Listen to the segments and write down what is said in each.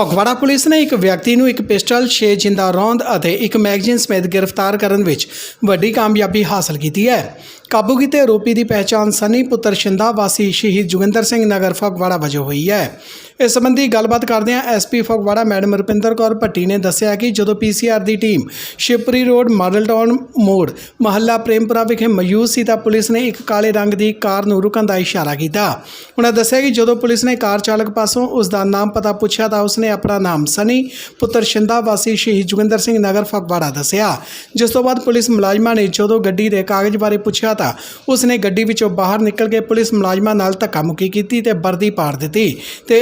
Phagwara police ਨੇ ਇੱਕ ਵਿਅਕਤੀ ਨੂੰ ਇੱਕ ਪਿਸਟਲ 6 ਜਿੰਦਾ ਰੌਂਦ ਅਤੇ ਇੱਕ ਮੈਗਜ਼ੀਨ ਸਮੇਤ ਗ੍ਰਿਫਤਾਰ ਕਰਨ ਵਿੱਚ ਵੱਡੀ ਕਾਮਯਾਬੀ ਹਾਸਲ ਕੀਤੀ ਹੈ। ਕਾਬੂ ਕੀਤੇ ਆਰੋਪੀ ਦੀ ਪਹਿਚਾਣ ਸਨੀ ਪੁੱਤਰ ਸ਼ਿੰਦਾ ਵਾਸੀ ਸ਼ਹੀਦ ਜੋਗਿੰਦਰ ਸਿੰਘ ਨਗਰ ਫਗਵਾੜਾ ਵਜੋਂ ਹੋਈ ਹੈ। ਇਸ ਸੰਬੰਧੀ ਗੱਲਬਾਤ ਕਰਦਿਆਂ ਐਸਪੀ ਫਗਵਾੜਾ ਮੈਡਮ ਰੁਪਿੰਦਰ ਕੌਰ ਭੱਟੀ ਨੇ ਦੱਸਿਆ ਕਿ ਜਦੋਂ ਪੀਸੀਆਰ ਦੀ team Shivpuri road, model town ਮੋੜ, ਮਹੱਲਾ ਪ੍ਰੇਮਪੁਰਾ ਵਿਖੇ ਮੌਜੂਦ ਸੀ ਤਾਂ ਪੁਲਿਸ ਨੇ ਇੱਕ ਕਾਲੇ ਰੰਗ ਦੀ ਕਾਰ ਨੂੰ ਰੁਕਣ ਦਾ ਇਸ਼ਾਰਾ ਕੀਤਾ। ਉਹਨਾਂ ਦੱਸਿਆ ਕਿ ਜਦੋਂ ਪੁਲਿਸ ਨੇ ਕਾਰ ਚਾਲਕ ਪਾਸੋਂ ਉਸ ਦਾ ਨਾਮ ਪਤਾ ਪੁੱਛਿਆ ਤਾਂ ਉਸਨੇ ਆਪਣਾ ਨਾਮ ਸਨੀ ਪੁੱਤਰ ਸ਼ਿੰਦਾ ਵਾਸੀ ਸ਼ਹੀਦ ਜੋਗਿੰਦਰ ਸਿੰਘ ਨਗਰ ਫਗਵਾੜਾ ਦੱਸਿਆ। ਜਿਸ ਤੋਂ ਬਾਅਦ ਪੁਲਿਸ ਮੁਲਾਜ਼ਮਾਂ ਨੇ ਜਦੋਂ ਗੱਡੀ ਦੇ ਕਾਗਜ਼ ਬਾਰੇ ਪੁੱਛਿਆ ਤਾਂ ਉਸਨੇ ਗੱਡੀ ਵਿੱਚੋਂ ਬਾਹਰ ਨਿਕਲ ਕੇ ਪੁਲਿਸ ਮੁਲਾਜ਼ਮਾਂ ਨਾਲ ਧੱਕਾ ਮੁੱਕੀ ਕੀਤੀ ਤੇ ਵਰਦੀ ਪਾੜ ਦਿੱਤੀ ਤੇ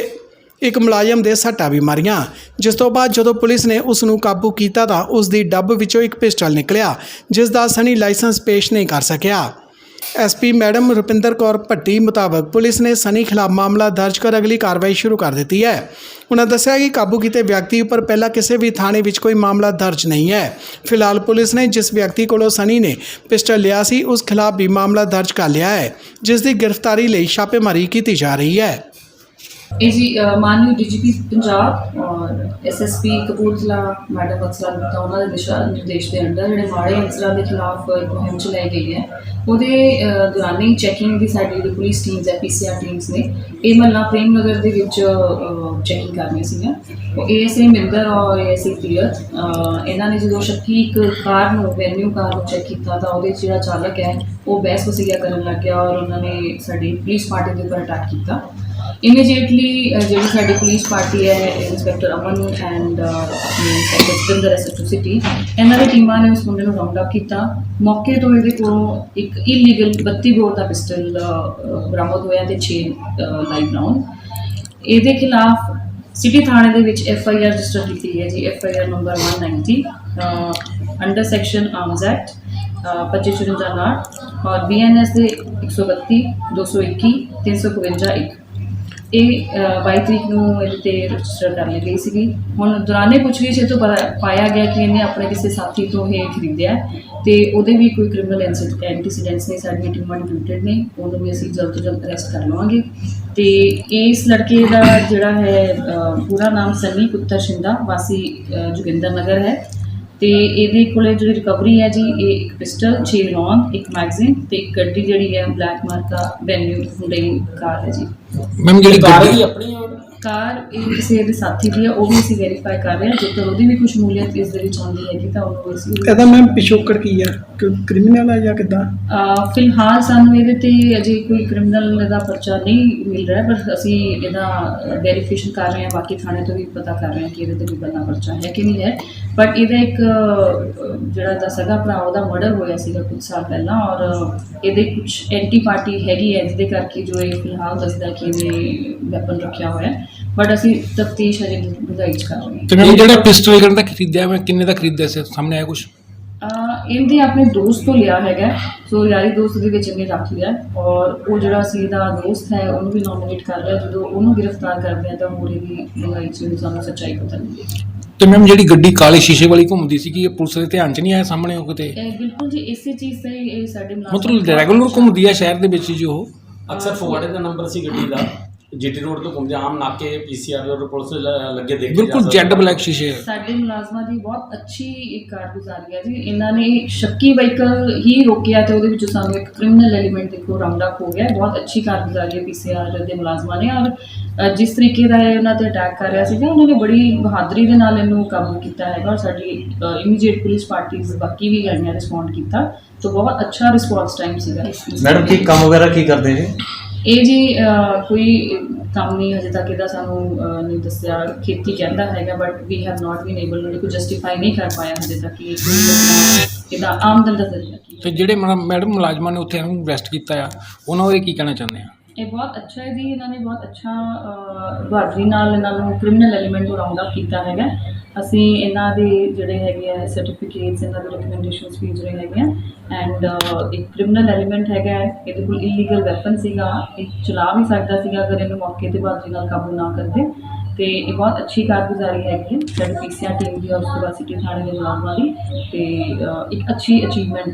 ਇੱਕ ਮੁਲਾਜ਼ਮ ਦੇ ਸੱਟਾਂ ਵੀ ਮਾਰੀਆਂ। ਜਿਸ ਤੋਂ ਬਾਅਦ ਜਦੋਂ ਪੁਲਿਸ ਨੇ ਉਸ ਨੂੰ ਕਾਬੂ ਕੀਤਾ ਤਾਂ ਉਸ ਦੀ ਡੱਬ ਵਿੱਚੋਂ ਇੱਕ ਪਿਸਟਲ ਨਿਕਲਿਆ, ਜਿਸ ਦਾ ਸਨੀ ਲਾਇਸੈਂਸ ਪੇਸ਼ ਨਹੀਂ ਕਰ ਸਕਿਆ। ਐਸਪੀ ਮੈਡਮ ਰੁਪਿੰਦਰ ਕੌਰ ਭੱਟੀ ਮੁਤਾਬਕ ਪੁਲਿਸ ਨੇ ਸਨੀ ਖਿਲਾਫ ਮਾਮਲਾ ਦਰਜ ਕਰ ਅਗਲੀ ਕਾਰਵਾਈ ਸ਼ੁਰੂ ਕਰ ਦਿੱਤੀ ਹੈ। ਉਹਨਾਂ ਦੱਸਿਆ ਕਿ ਕਾਬੂ ਕੀਤੇ ਵਿਅਕਤੀ ਉੱਪਰ ਪਹਿਲਾਂ ਕਿਸੇ ਵੀ ਥਾਣੇ ਵਿੱਚ ਕੋਈ ਮਾਮਲਾ ਦਰਜ ਨਹੀਂ ਹੈ। ਫਿਲਹਾਲ ਪੁਲਿਸ ਨੇ ਜਿਸ ਵਿਅਕਤੀ ਕੋਲੋਂ ਸਨੀ ਨੇ ਪਿਸਟਲ ਲਿਆ ਸੀ, ਉਸ ਖਿਲਾਫ ਵੀ ਮਾਮਲਾ ਦਰਜ ਕਰ ਲਿਆ ਹੈ, ਜਿਸ ਦੀ ਗ੍ਰਿਫਤਾਰੀ ਲਈ ਛਾਪੇਮਾਰੀ ਕੀਤੀ ਜਾ ਰਹੀ ਹੈ। ਇਹ ਜੀ ਅ, ਮਾਨਯੋਗ ਡੀਜੀਪੀ ਪੰਜਾਬ ਔਰ ਐਸਐਸਪੀ ਕਪੂਰਥਲਾ ਮੈਡਮ ਅਕਸਰ ਗੁਪਤਾ ਉਹਨਾਂ ਦੇ ਦਿਸ਼ਾ ਨਿਰਦੇਸ਼ ਦੇ ਅੰਡਰ ਜਿਹੜੇ ਮਾੜੇ ਅਨਸਰਾਂ ਦੇ ਖਿਲਾਫ ਇੱਕ ਮੁਹਿੰਮ ਚਲਾਈ ਗਈ ਹੈ। ਉਹਦੇ ਦੌਰਾਨ ਹੀ ਚੈਕਿੰਗ ਦੀ ਸਾਡੀ ਜਿਹੜੀ ਪੁਲਿਸ ਟੀਮਸ ਹੈ ਪੀਸੀਆਰ ਟੀਮਸ ਨੇ ਇਹ ਮਹੱਲਾ ਪ੍ਰੇਮ ਨਗਰ ਦੇ ਵਿੱਚ ਚੈਕਿੰਗ ਕਰਨੀ ਸੀਗੀਆਂ। ਉਹ ਏਐਸਏ ਮਿੰਦਰ ਔਰ ਏਐਸਏ ਕਲੀਅਰ ਇਹਨਾਂ ਨੇ ਜਦੋਂ ਸ਼ੱਕੀ ਇੱਕ ਕਾਰ ਨੂੰ ਵੈਨਿਊ ਕਾਰ ਨੂੰ ਚੈੱਕ ਕੀਤਾ ਤਾਂ ਉਹਦੇ 'ਚ ਜਿਹੜਾ ਚਾਲਕ ਹੈ ਉਹ ਬਹਿਸ ਵਸੀਆ ਕਰਨ ਲੱਗ ਗਿਆ ਔਰ ਉਹਨਾਂ ਨੇ ਸਾਡੀ ਪੁਲਿਸ ਪਾਰਟੀ ਦੇ ਉੱਪਰ ਅਟੈਕ ਕੀਤਾ। ਇਮੀਡੀਏਟਲੀ uh, ਜਿਹੜੀ ਸਾਡੀ ਪੁਲਿਸ ਪਾਰਟੀ ਹੈ ਇੰਸਪੈਕਟਰ ਅਮਨ ਐਂਡ uh, ਆਪਣੇ ਸੈਕਟਰੀ ਦੇ ਐਸਐਚਓ ਇਹਨਾਂ ਦੀ ਟੀਮਾਂ ਨੇ ਉਸ ਮੁੰਡੇ ਨੂੰ ਰਾਉਂਡ ਅਪ ਕੀਤਾ। ਮੌਕੇ ਤੋਂ ਇਹਦੇ ਕੋਲੋਂ ਇੱਕ ਇਲੀਗਲ 32 ਬੋਰ ਦਾ ਪਿਸਟਲ uh, ਬਰਾਮਦ ਹੋਇਆ ਤੇ 6 ਲਾਈਵ ਰਾਉਂਡ ਇਹਦੇ ਖਿਲਾਫ ਸਿਟੀ ਥਾਣੇ ਦੇ ਵਿੱਚ ਐਫ ਆਈ ਆਰ ਰਜਿਸਟਰ ਕੀਤੀ ਹੈ ਜੀ F I R number 190 under section arms act 2554 ਨਾਟ ਔਰ ਬੀ ਐਨ ਐਸ ਦੇ 132 221 352 ਇੱਕ। ਇਹ ਅ, 22 ਤਰੀਕ ਨੂੰ ਇਹਦੇ ਤੇ ਰਜਿਸਟਰ ਕਰ ਲਈ ਗਈ ਸੀਗੀ। ਹੁਣ ਦੌਰਾਨੇ ਪੁੱਛਗਿੱਛ ਇਹ ਤੋਂ ਪਤਾ- ਪਾਇਆ ਗਿਆ ਕਿ ਇਹਨੇ ਆਪਣੇ ਕਿਸੇ ਸਾਥੀ ਤੋਂ ਇਹ ਖਰੀਦਿਆ ਹੈ ਤੇ ਉਹਦੇ ਵੀ ਕੋਈ ਕ੍ਰਿਮੀਨਲ ਐਂਟੀਸੀਡੈਂਟਸ ਨੇ ਸਾਡੀਆਂ ਟੀਮਾਂ ਡਿਪਿਊਟਡ ਨੇ ਉਹਨੂੰ ਵੀ ਅਸੀਂ ਜਲਦ ਤੋਂ ਜਲਦ ਅਰੈਸਟ ਕਰ ਲਵਾਂਗੇ। ਤੇ ਇਸ ਲੜਕੇ ਦਾ ਜਿਹੜਾ ਹੈ ਅ, ਪੂਰਾ ਨਾਮ ਸੰਨੀ ਪੁੱਤਰ ਸ਼ਿੰਦਾ ਵਾਸੀ ਅ, ਜੋਗਿੰਦਰ ਨਗਰ ਹੈ। ਤੇ ਇਹਦੇ ਕੋਲੇ ਜਿਹੜੀ ਰਿਕਵਰੀ ਹੈ ਜੀ ਇਹ ਇੱਕ ਪਿਸਟਲ 6 ਰੌਂਦ ਇੱਕ ਮੈਗਜ਼ੀਨ ਤੇ ਇੱਕ ਗੱਡੀ ਜਿਹੜੀ ਹੈ ਬਲੈਕ ਮਾਰਕਾ ਵੈਨਿਊ ਹੁੰਡਈ ਕਾਰ ਹੈ ਜੀ। ਮੈਮ ਜਿਹੜੀ ਕਾਰ ਆਪਣੀ ਕਾਰ ਇਹ ਕਿਸੇ ਦੇ ਸਾਥੀ ਦੀ ਹੈ ਉਹ ਵੀ ਅਸੀਂ ਵੈਰੀਫਾਈ ਕਰ ਰਹੇ ਹਾਂ। ਜੇਕਰ ਉਹਦੀ ਵੀ ਕੁਝ ਮੂਲੀਅਤ ਇਸ ਦੇ ਵਿੱਚ ਆਉਂਦੀ ਹੈਗੀ ਤਾਂ ਉਹਨੂੰ ਅਸੀਂ ਇਹਦਾ ਮੈਂ ਪਿਛੋਕੜ ਕੀ ਹੈ ਕ੍ਰਿਮੀਨਲ ਹੈ ਜਾਂ ਕਿਦਾਂ? ਫਿਲਹਾਲ ਸਾਨੂੰ ਇਹਦੇ ਤੇ ਅਜੇ ਕੋਈ ਕ੍ਰਿਮੀਨਲ ਦਾ ਪਰਚਾ ਨਹੀਂ ਮਿਲ ਰਿਹਾ ਪਰ ਅਸੀਂ ਇਹਦਾ ਵੈਰੀਫਿਕੇਸ਼ਨ ਕਰ ਰਹੇ ਹਾਂ। ਬਾਕੀ ਥਾਣੇ ਤੋਂ ਵੀ ਪਤਾ ਕਰ ਰਹੇ ਹਾਂ ਕਿ ਇਹਦੇ ਤੇ ਵੀ ਬੰਦਾ ਪਰਚਾ ਹੈ ਕਿ ਨਹੀਂ ਹੈ। ਬਟ ਇਹਦਾ ਇੱਕ ਜਿਹੜਾ ਦਾ ਸਗਾ ਭਰਾ ਉਹਦਾ ਮਰਡਰ ਹੋਇਆ ਸੀਗਾ ਕੁਝ ਸਾਲ ਪਹਿਲਾਂ ਔਰ ਇਹਦੇ ਕੁਝ ਐਂਟੀ ਪਾਰਟੀ ਹੈਗੀ ਹੈ ਜਿਹਦੇ ਕਰਕੇ ਜੋ ਇਹ ਫਿਲਹਾਲ ਦੱਸਦਾ ਕਿ ਇਹਨੇ ਵੈਪਨ ਰੱਖਿਆ ਹੋਇਆ ਹੈ। ਬਟ ਅਸੀਂ ਤਫਤੀਸ਼ ਅਜੇ ਵਧਾਈ ਚ ਕਰ ਰਹੇ ਹਾਂ ਤੇ ਮੈਮ ਜਿਹੜਾ ਪਿਸਟਲ ਵਗੈਰਾ ਦਾ ਖਰੀਦਿਆ ਮੈਂ ਕਿੰਨੇ ਦਾ ਖਰੀਦਿਆ ਸੀ? ਸਾਹਮਣੇ ਆਇਆ ਕੁਝ ਅਹ ਇਹਦੇ ਆਪਣੇ ਦੋਸਤ ਤੋਂ ਲਿਆ ਹੈਗਾ। ਸੋ ਯਾਰੀ ਦੋਸਤ ਦੇ ਵਿੱਚ ਇਹਨੇ ਰੱਖ ਲਿਆ। ਔਰ ਉਹ ਜਿਹੜਾ ਸੀ ਇਹਦਾ ਦੋਸਤ ਹੈ ਉਹਨੂੰ ਵੀ ਨੋਮੀਨੇਟ ਕਰ ਲਿਆ। ਜਦੋਂ ਉਹਨੂੰ ਗ੍ਰਿਫਤਾਰ ਕਰਦੇ ਆ ਤਾਂ ਹੋਰ ਇਹਦੀ ਲੜਾਈ ਚ ਸਾਨੂੰ ਸੱਚਾਈ ਪਤਾ ਲੱਗੀ। ਤੇ ਮੈਮ ਜਿਹੜੀ ਗੱਡੀ ਕਾਲੇ ਸ਼ੀਸ਼ੇ ਵਾਲੀ ਘੁੰਮਦੀ ਸੀ ਕਿ ਇਹ ਪੁਲਿਸ ਦੇ ਧਿਆਨ 'ਚ ਨਹੀਂ ਆਇਆ ਸਾਹਮਣੇ ਉਹ ਕਿਤੇ? ਇਹ ਬਿਲਕੁਲ ਜੀ ਇਸੇ ਚੀਜ਼ ਤੇ ਇਹ ਸਾਡੇ ਮੁਲਾਜ਼ਮ ਮਤਲਬ ਰੈਗੂਲਰ ਘੁੰਮਦੀ ਆ ਸ਼ਹਿਰ ਦੇ ਵਿੱਚ ਜੀ ਉਹ। ਅਕਸਰ ਫਗਵਾੜੇ ਦਾ ਨੰਬਰ ਸੀ ਗੱਡੀ ਦਾ। ਜੀਟੀ ਰੋਡ ਤੋਂ ਘੁੰਮਦੇ ਆਮ ਨਾਕੇ ਪੀਸੀਆਰ ਔਰ ਪੁਲਿਸ ਲ- ਲੱਗੇ ਦੇਖੇ ਜਾ ਬਿਲਕੁਲ ਸਕਦੇ ਜੈਡ ਬਲੈਕ ਸ਼ੀਸ਼ੇ ਸਾਡੇ ਮੁਲਾਜ਼ਮਾਂ ਦੀ ਬਹੁਤ ਅੱਛੀ ਇੱਕ ਕਾਰਗੁਜ਼ਾਰੀ ਹੈ ਜੀ। ਇਹਨਾਂ ਨੇ ਸ਼ੱਕੀ ਵਹੀਕਲ ਹੀ ਰੋਕਿਆ ਤੇ ਉਹਦੇ ਵਿੱਚੋਂ ਸਾਨੂੰ ਇੱਕ ਕ੍ਰਿਮੀਨਲ ਐਲੀਮੈਂਟ ਦੇਖੋ ਰਾਉਂਡ ਅਪ ਹੋ ਗਿਆ। ਬਹੁਤ ਅੱਛੀ ਕਾਰਗੁਜ਼ਾਰੀ ਹੈ ਪੀਸੀਆਰ ਦੇ ਮੁਲਾਜ਼ਮਾਂ ਨੇ। ਔਰ ਅ, ਜਿਸ ਤਰੀਕੇ ਦਾ ਇਹ ਉਹਨਾਂ ਤੇ ਅਟੈਕ ਕਰ ਰਿਹਾ ਸੀਗਾ ਉਹਨਾਂ ਨੇ ਬੜੀ ਬਹਾਦਰੀ ਦੇ ਨਾਲ ਇਹਨੂੰ ਕਾਬੂ ਕੀਤਾ ਹੈਗਾ। ਔਰ ਸਾਡੀ ਇਮੀਡੀਏਟ ਪੁਲਿਸ ਪਾਰਟੀਆਂ ਬਾਕੀ ਵੀ ਗਈਆਂ ਰਿਸਪੌਂਡ ਕੀਤਾ। ਤਾਂ ਬਹੁਤ ਅੱਛਾ ਰਿਸਪੌਂਸ ਟਾਈਮ ਸੀਗਾ। ਮੈਡਮ ਕੀ ਕੰਮ ਵਗੈਰਾ ਕੀ ਕਰਦੇ ਨੇ ਇਹ ਜੀ ਕੋਈ ਕੰਮ ਨਹੀਂ ਹਜੇ ਤੱਕ ਇਹਦਾ ਸਾਨੂੰ ਨਹੀਂ ਦੱਸਿਆ ਖੇਤੀ ਕਹਿੰਦਾ ਹੈਗਾ but we have not been able ਉਹਨੇ ਕੋਈ ਜਸਟੀਫਾਈ ਨਹੀਂ ਕਰ ਪਾਇਆ ਹਜੇ ਤੱਕ ਕਿ ਇਹਦਾ ਆਮਦਨ ਦਾ ਜ਼ਰੀਆ ਤੇ ਜਿਹੜੇ ਮੈਡਮ ਮੈਡਮ ਮੁਲਾਜ਼ਮਾਂ ਨੇ ਉੱਥੇ ਇਹਨੂੰ ਅਰੈਸਟ ਕੀਤਾ ਆ, ਉਹਨਾਂ ਬਾਰੇ ਕੀ ਕਹਿਣਾ ਚਾਹੁੰਦੇ ਆ? ਇਹ ਬਹੁਤ ਅੱਛਾ ਹੈ ਜੀ, ਇਹਨਾਂ ਨੇ ਬਹੁਤ ਅੱਛਾ ਬਹਾਦਰੀ ਨਾਲ ਇਹਨਾਂ ਨੂੰ ਕ੍ਰਿਮੀਨਲ ਐਲੀਮੈਂਟ ਨੂੰ ਰਾਉਂਡ ਅਪ ਕੀਤਾ ਹੈਗਾ। ਅਸੀਂ ਇਹਨਾਂ ਦੇ ਜਿਹੜੇ ਹੈਗੇ ਆ ਸਰਟੀਫਿਕੇਟਸ ਇਹਨਾਂ ਦੇ ਰეკਮੈਂਡੇਸ਼ਨਸ ਭੇਜ ਰਹੇ ਹੈਗੇ ਆ ਐਂਡ ਇੱਕ ਕ੍ਰਿਮੀਨਲ ਐਲੀਮੈਂਟ ਹੈਗਾ ਇਹਦੇ ਕੋਲ ਇਲੀਗਲ ਵੈਪਨ ਸੀਗਾ, ਇਹ ਚਲਾ ਵੀ ਸਕਦਾ ਸੀਗਾ ਅਗਰ ਇਹਨੂੰ ਮੌਕੇ ਤੇ ਬਹਾਦਰੀ ਨਾਲ ਕਾਬੂ ਨਾ ਕਰਦੇ। ਤੇ ਇਹ ਬਹੁਤ ਅੱਛੀ ਕਾਰਗੁਜ਼ਾਰੀ ਹੈਗੀ ਹੈ। ਸਾਡੀ ਪੀਸੀਆਰ ਟੀਮ ਦੀ ਔਰ ਉਸ ਸਿਟੀ ਥਾਣੇ ਦੇ ਮੁਲਾਜ਼ਮਾਂ ਵਾਲੀ, ਤੇ ਇੱਕ ਅੱਛੀ ਅਚੀਵਮੈਂਟ